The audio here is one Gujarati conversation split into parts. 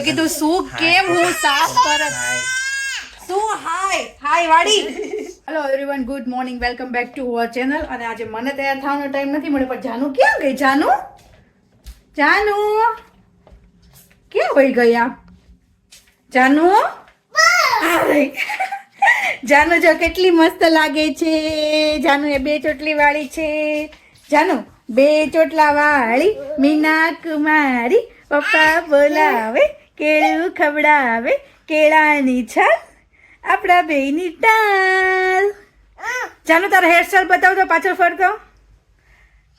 મેં કીધું શું? કેમ હું સાફ કરત શું? હાય હાય વાડી. Hello everyone good morning welcome back to our channel અને આજે મને તૈયાર થવાનો ટાઈમ નથી મળ્યો પણ જાનુ ક્યાં ગઈ? જાનુ? જાનુ? ક્યાં વહી ગયા? જાનુ. જાનુ જો કેટલી મસ્ત લાગે છે. જાનુ એ બે ચોટલી વાળી છે. જાનુ બે ચોટલા વાળી મીના કુમારી પપ્પા બોલાવે. કેળું ખવડાવે કેળાની છાલ આપણા બેયની ટાલ. જાનુ તારા હેરસ્ટાઈલ બતાવ તો પાછળ ફરતો.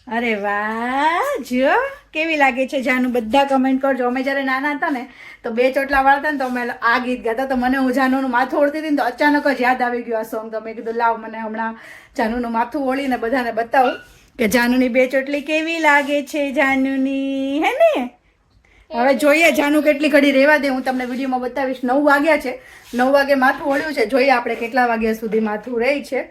અરે વાહ જો કેવી લાગે છે? જાનુ બધા કમેન્ટ કરજો. અમે જ્યારે નાના હતા ને તો બે ચોટલા વાળતા ને તો અમે આ ગીત ગાતા. તો મને હું જાનુનું માથું ઓળતી હતી ને તો અચાનક જ યાદ આવી ગયું આ સોંગ તો મેં કીધું લાવ મને હમણાં જાનુનું માથું ઓળીને બધાને બતાવું કે જાનુની બે ચોટલી કેવી લાગે છે જાનુની? હે ને? હવે જોઈએ જાનુ કેટલી ઘડી રહેવા દે. હું તમને વિડીયોમાં બતાવીશ. નવ વાગ્યા છે. નવ વાગે માથું ઓળ્યું છે. જોઈએ આપણે કેટલા વાગ્યા સુધી માથું રહી છે.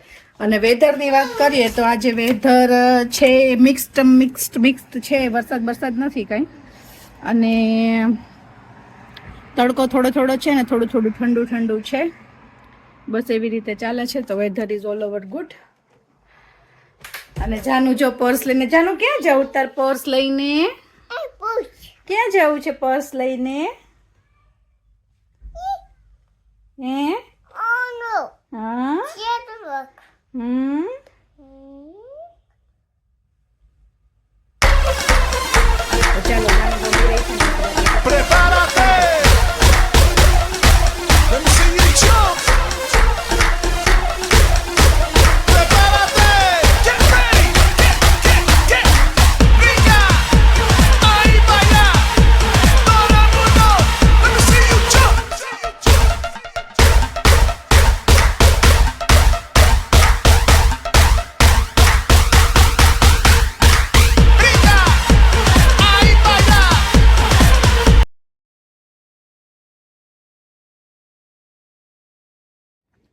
અને વેધરની વાત કરીએ તો આજે વેધર છે મિક્સ્ડ મિક્સ્ડ મિક્સ્ડ છે. વરસાદ વરસાદ નથી કંઈ. અને તડકો થોડો થોડો છે ને થોડું થોડું ઠંડુ ઠંડુ છે. બસ એવી રીતે ચાલે છે. તો weather is all over good અને જાનું જો પર્સ લઈને જાનું ક્યાં જાવ? તાર પર્સ લઈને? ક્યાં જવું છે પર્સ લઈને? હે? હા? હમ?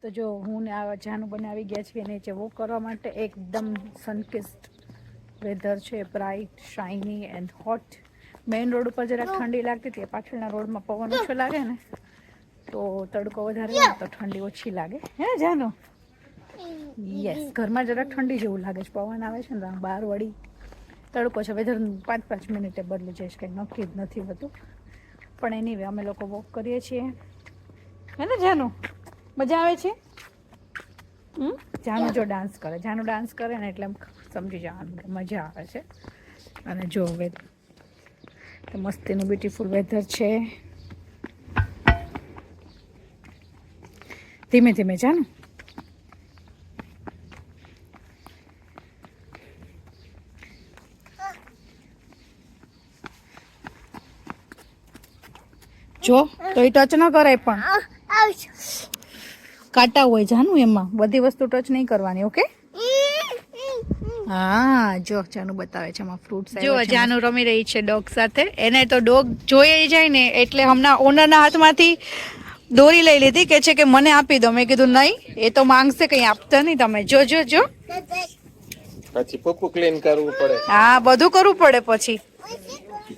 તો જો હું ને આ જાનું બનાવી ગયા છીએ નીચે. વોક કરવા માટે એકદમ સનકિસ્ટ વેધર છે. Bright shiny and hot main road ઉપર જરાક ઠંડી લાગતી હતી. પાછળના રોડમાં પવન ઓછો લાગે ને, તો તડકો વધારે હોય તો ઠંડી ઓછી લાગે. હે, જાનો? યસ ઘરમાં જરાક ઠંડી જેવું લાગે છે. પવન આવે છે ને બહાર વળી તડકો છે. વેધર પાંચ પાંચ મિનિટે બદલી જઈશ કંઈ નક્કી જ નથી હોતું પણ એની અમે લોકો વોક કરીએ છીએ. હે ને, જાનું? મજા આવે છે? હમ? જાનુ જો ડાન્સ કરે. જાનુ ડાન્સ કરે ને એટલે સમજી જવાનું કે મજા આવે છે. અને જો હવે તો મસ્તીનું બ્યુટીફુલ વેધર છે. ધીમે ધીમે જાનું. જો તો એ ટચ ન કરાય પણ. કાંટા હોય જાનું એમાં? બધી વસ્તુ ટચ નહીં કરવાની ઓકે હા જો જાનુ બતાવે છે એમાં ફ્રૂટ્સ જો જાનુ રમી રહી છે ડોગ સાથે. એને તો ડોગ જોઈએ જાય ને એટલે હમણાં ઓનરના હાથમાંથી દોરી લઈ લીધી કે છે કે મને આપી દો. મેં કીધું નહીં એ તો માંગશે કંઈ આપતા નહીં તમે. જો જો જો. પછી પપ્પુ ક્લીન કરવું પડે. હા બધું કરવું પડે પછી.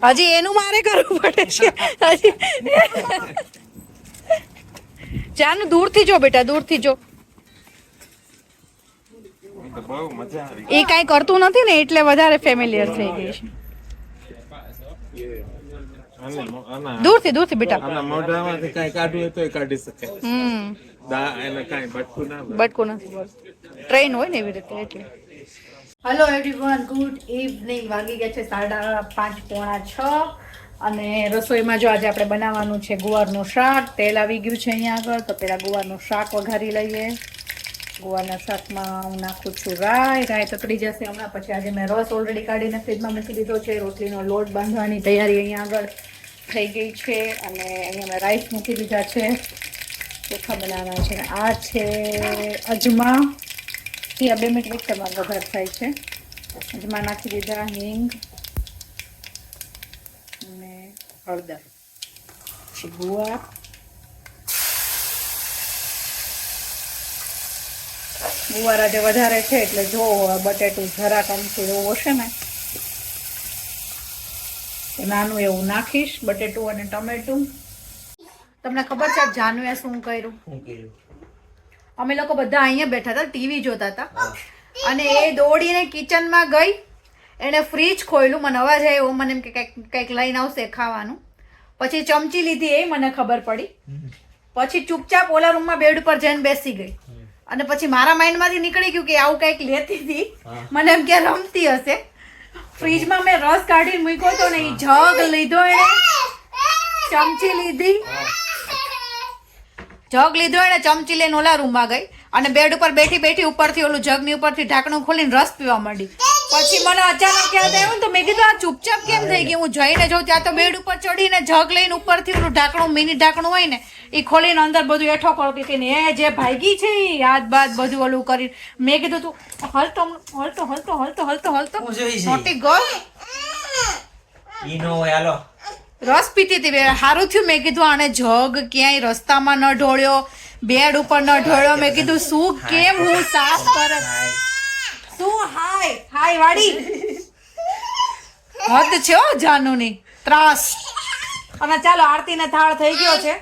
હજી એનું મારે કરવું પડે છે. હજી જાનુ દૂરથી જો બેટા દૂરથી જો. એ કાંઈ કરતું નથી ને એટલે વધારે ફેમિલિયર થઈ ગઈ છે. દૂરથી દૂરથી બેટા. મોઢામાંથી કઈ કાઢવું હોય તો કાઢી શકે. હમ. દા એને કાંઈ બટકું ના મળે. બટકું નથી ટ્રેન હોય ને એવી રીતે એટલે. હેલો એવરીવન ગુડ ઇવનિંગ વાગી ગયા છે સાડા પાંચ પોણા છ. અને રસોઈમાં જો આજે આપણે બનાવવાનું છે ગુવારનું શાક, તેલ આવી ગયું છે અહીંયા આગળ, તો પહેલાં ગુવારનું શાક વઘારી લઈએ. ગુવારના શાકમાં હું નાખું છું રાય રાય તકડી જશે હમણાં, પછી આજે મેં રસ ઓલરેડી કાઢીને ફ્રીજમાં મૂકી દીધો છે, રોટલીનો લોટ બાંધવાની તૈયારી અહીંયા આગળ થઈ ગઈ છે, અને અહીંયા મેં રાઈસ મૂકી દીધા છે. ચોખા બનાવવાના છે આ છે અજમા. ત્યાં બે મિનિટ મિક્સરમાં વઘાર થાય છે. અજમા નાખી દીધા, હિંગ અને હળદર. પછી ગુવાર. ગુવાર આજે વધારે છે એટલે જો બટેટું જરાક અમથું એવું હશે ને નાનું એવું નાખીશ બટેટું અને ટમેટું. તમને ખબર છે જાનુએ શું કર્યું? શું કર્યું? અમે લોકો બધા અહીંયા બેઠા હતા ટીવી જોતા હતા. અને એ દોડીને કિચનમાં ગઈ. એણે ફ્રીજ ખોલ્યું મને અવાજ આવ્યો મને એમ કે કંઈક કંઈક લઈને આવશે ખાવાનું. પછી ચમચી લીધી એ મને ખબર પડી. પછી ચૂપચાપ ઓલા રૂમમાં બેડ ઉપર જઈને બેસી ગઈ. અને પછી મારા માઇન્ડમાંથી નીકળી ગયું કે આવું કંઈક લેતી હતી. મને એમ કે રમતી હશે. ફ્રીજમાં મેં રસ કાઢીને મૂક્યો તો ને એ જગ લીધો એણે. ચમચી લીધી. જગ લીધો એને ચમચી લઈને ઓલા રૂમમાં ગઈ. અને બેડ ઉપર બેઠી બેઠી ઉપરથી ઓલું જગની ઉપરથી ઢાંકણું ખોલીને રસ પીવા માંડી. પછી મને અચાનક યાદ આવ્યું તો મેં કીધું આ ચૂપચાપ કેમ થઈ ગઈ હું જઈને જોઉં ત્યાં તો બેડ ઉપર ચડીને જગ લઈને ઉપરથી ઓલું ઢાંકણું મિની ઢાંકણું હોય ને એ ખોલીને અંદર બધું એઠો કરતી હતી ને એ જે ભાગી છે એ હાથ બાદ બધું ઓલું કરી. મેં કીધું તું હલતો હલતો હલતો હલતો હલતો હલતો મોટી નોટી ગર્લ રસ પીતી હતી સારું થયું. મેં કીધું આને જગ ક્યાંય રસ્તામાં ન ઢોળ્યો બેડ ઉપર ન ઢોળ્યો. મેં કીધું શું કેમ હું સાફ કરે શું હાય હાય વાડી. હદ છે હો જાનુની ત્રાસ. અને ચાલો આરતીને થાળ થઈ ગયો છે.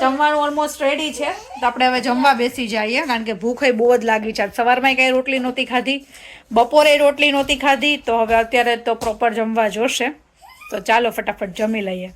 જમવાનું ઓલમોસ્ટ રેડી છે. તો આપણે હવે જમવા બેસી જઈએ કારણ કે ભૂખ બહુ જ લાગી છે. સવારમાં કંઈ રોટલી નહોતી ખાધી બપોરે રોટલી નહોતી ખાધી તો હવે અત્યારે તો પ્રોપર જમવા જોશે. તો ચાલો ફટાફટ જમી લઈએ.